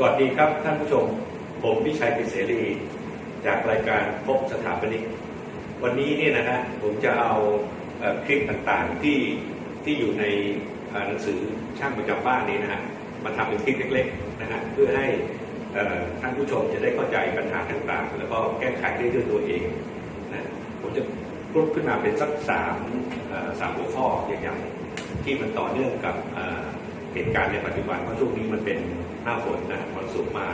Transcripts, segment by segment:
สวัสดีครับท่านผู้ชม ผมพิชัยปิเสรี จากรายการพบสถาปนิก วันนี้เนี่ยนะฮะผมจะเอาคลิปต่างๆที่ที่อยู่ในหนังสือช่างประจำบ้านนี้นะฮะมาทำเป็นคลิปเล็กๆนะฮะเพื่อให้ท่านผู้ชมจะได้เข้าใจปัญหาต่างๆ แล้วก็แก้ไขได้ด้วยตัวเองนะผมจะกรุ๊ปขึ้นมาเป็นสักสามสามหัวข้อใหญ่ๆที่มันต่อเนื่องกับ เหตุการณ์ในปัจจุบันเพราะช่วงนี้มันเป็นหน้าฝนนะมรสุมมา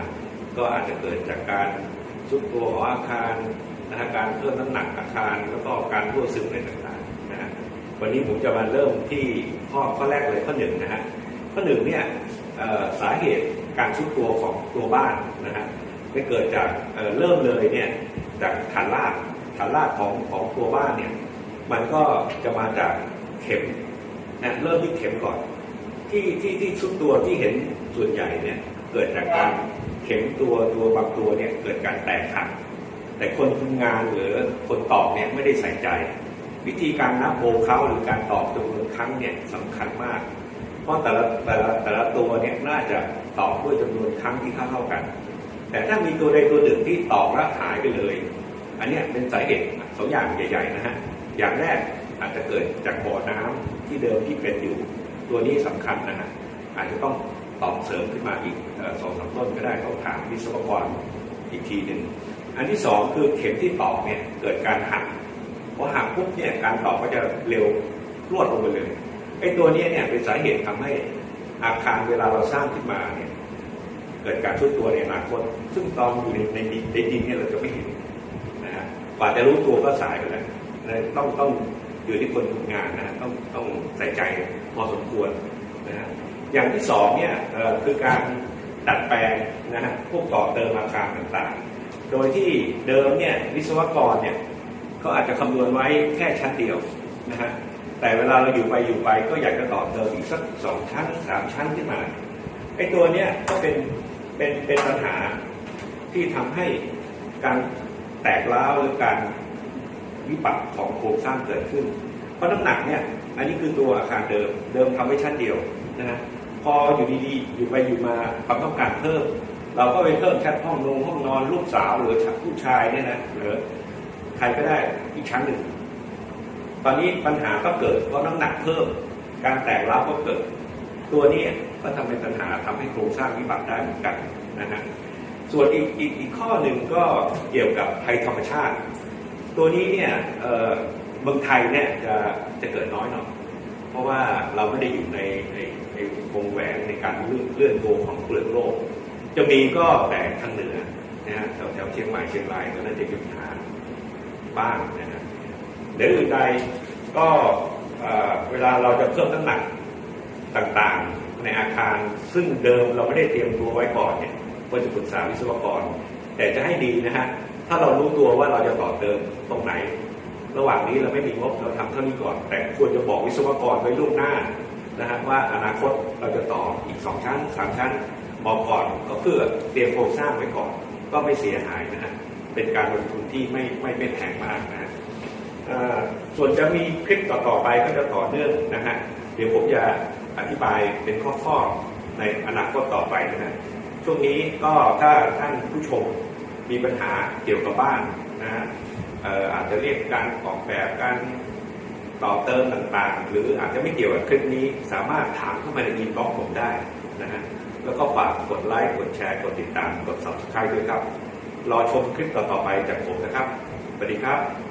ก็อาจจะเกิดจากการซุดตัวของอาคารนะการเพิ่มน้ำหนักอาคาร แล้วก็การรั่วซึมอะไรต่างๆนะฮะวันนี้ผมจะมาเริ่มที่ข้อข้อแรกเลยข้อหนึ่งนะฮะข้อหนึ่งเนี่ยสาเหตุการซุดตัวของตัวบ้านนะฮะไม่เกิดจากเเริ่มเลยเนี่ยจากฐานรากฐานรากของของตัวบ้านเนี่ยมันก็จะมาจากเข็มนะเริ่มที่เข็มก่อน ที่ที่ที่ชุดตัวที่เห็นส่วนใหญ่เนี่ยเกิดจากการเข็มตัวตัวบางตัวเนี่ยเกิดการแตกหักแต่คนทำงานหรือคนตอกเนี่ยไม่ได้ใส่ใจ วิธีการนับโบเขาหรือการตอกจำนวนครั้งเนี่ยสำคัญมาก เพราะแต่ละแต่ละแต่ละตัวเนี่ยน่าจะตอกด้วยจำนวนครั้งที่เท่าเท่ากัน แต่ถ้ามีตัวใดตัวหนึ่งที่ตอกแล้วหายไปเลย อันนี้เป็นสาเหตุสองอย่างใหญ่ ๆ นะฮะอย่างแรกอาจจะเกิดจากบ่อน้ำที่เดิมที่เป็นอยู่ ตัวนี้สำคัญนะฮะอาจจะต้องตอกเสริมขึ้นมาอีกสองสามต้นก็ได้ต้องถามวิศวกรอีกทีหนึ่งอันที่สองคือเข็มที่ตอกเนี่ยเกิดการหักพอหักปุ๊บเนี่ยการตอกก็จะเร็วรวดลงไปเลยไอ้ตัวนี้เนี่ยเป็นสาเหตุทำให้อาคารเวลาเราสร้างขึ้นมาเนี่ยเกิดการชุดตัวในอนาคต ซึ่งตอนอยู่ในในดินเนี่ยเราจะไม่เห็นนะฮะกว่าจะรู้ตัวก็สายไปแล้วต้องต้อง อยู่ที่คนทำงานนะต้องต้องใส่ใจพอสมควรนะฮะอย่างที่สองเนี่ยคือการดัดแปลงนะฮะพวกต่อเติมอาคารต่างๆ โดยที่เดิมเนี่ยวิศวกรเนี่ยเขาอาจจะคำนวณไว้แค่ชั้นเดียวนะฮะแต่เวลาเราอยู่ไปอยู่ไปก็อยากจะต่อเติมอีกสักสองชั้นสามชั้นขึ้นมาไอ้ตัวเนี้ยก็เป็นเป็นเป็นปัญหาที่ทำให้การแตกร้าวหรือการ วิบัติของโครงสร้างเกิดขึ้น เพราะน้ำหนักเนี่ยอันนี้คือตัวอาคารเดิมเดิมทำไว้ชั้นเดียวนะฮะพออยู่ดีๆอยู่ไปอยู่มาความต้องการเพิ่ม เราก็ไปเพิ่มชั้นห้องนงห้องนอนลูกสาวหรือผู้ชายเนี่ยนะหรือใครก็ได้อีกชั้นหนึ่ง ตอนนี้ปัญหาก็เกิดเพราะน้ำหนักเพิ่ม การแตกร้าวก็เกิด ตัวนี้ก็ทำเป็นปัญหาทำให้โครงสร้างวิบัติได้เหมือนกันนะฮะส่วนอีกอีกอีกข้อหนึ่งก็เกี่ยวกับภัยธรรมชาติ ตัวนี้เนี่ยเมืองไทยเนี่ยจะจะเกิดน้อยหน่อยเพราะว่าเราไม่ได้อยู่ในในในวงแหวนในการเลื่อนเลื่อนตัวของเปลือกโลก จะมีก็แต่ทางเหนือนะฮะแถวเชียงใหม่เชียงรายตอนนั้นจะมีปัญหาบ้างนะฮะเดี๋ยวอื่นใดก็เวลาเราจะเพิ่มน้ำหนักต่างๆในอาคาร ซึ่งเดิมเราไม่ได้เตรียมตัวไว้ก่อนเนี่ยก็จะปรึกษาวิศวกร แต่จะให้ดีนะฮะ ถ้าเรารู้ตัวว่าเราจะต่อเติมตรงไหน ระหว่างนี้เราไม่มีงบเราทำเท่านี้ก่อน แต่ควรจะบอกวิศวกรไว้ล่วงหน้านะฮะว่าอนาคตเราจะต่ออีกสองชั้นสามชั้นบอกก่อนก็เพื่อเตรียมโครงสร้างไว้ก่อน ก็ไม่เสียหายนะฮะเป็นการลงทุนที่ไม่ไม่ไม่แพงมากนะส่วนจะมีคลิปต่อๆไปก็จะต่อเนื่องนะฮะเดี๋ยวผมจะอธิบายเป็นข้อๆในอนาคตต่อไปนะฮะช่วงนี้ก็ถ้าท่านผู้ชม มีปัญหาเกี่ยวกับบ้านนะฮะอออาจจะเรียกการออกแบบการต่อเติมต่างๆ หรืออาจจะไม่เกี่ยวกับคลิปนี้ สามารถถามเข้ามาในอินบ็อกซ์ผมได้นะฮะแล้วก็ฝากกดไลค์กดแชร์กดติดตามกด subscribe ด้วยครับ รอชมคลิปต่อๆไปจากผมนะครับสวัสดีครับ